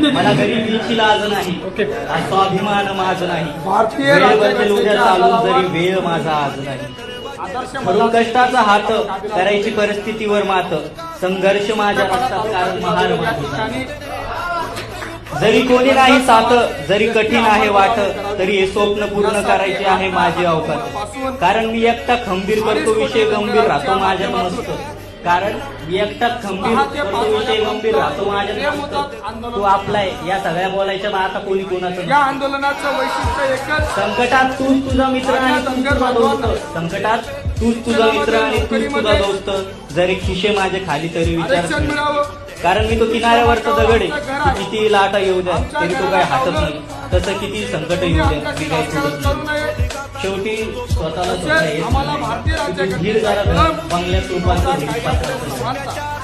मला गरीबीची लाज नाही. ओके. हा स्वाभिमान माझ नाही. भारतीय जरी वेळ माझा आज नाही. म्हणून कष्टाचा हात करायची परिस्थितीवर मात. संघर्ष माझ्या कारण महार ठिकाणी जरी कोणी नाही साथ जरी कठीण आहे वाट तरी हे स्वप्न पूर्ण करायचे आहे माझी अवकात. कारण मी एकटा खंबीर करतो विषय गंभीर राहतो माझ्यात मस्त कारण मी एकटा खंबीर गंभीर राहतो मस्त तो आपला आहे. या सगळ्या बोलायच्या बा आता कोणी कोणाचं या. आंदोलनाचं वैशिष्ट्य एकच. संकटात तूच तुझा मित्र आणि संकटात तूच तुझा मित्र आणि तूच तुझा दोस्त. जरी खिशे माझे खाली तरी विचार कारण मी तो किनाऱ्यावरचा दगड आहे. किती लाटा येऊ द्या तरी तो काय हातत नाही. तसं किती संकट येऊ द्या. मी शेवटी स्वतःला आम्हाला. भारतीय धरा. बंगल्यात रूपांतर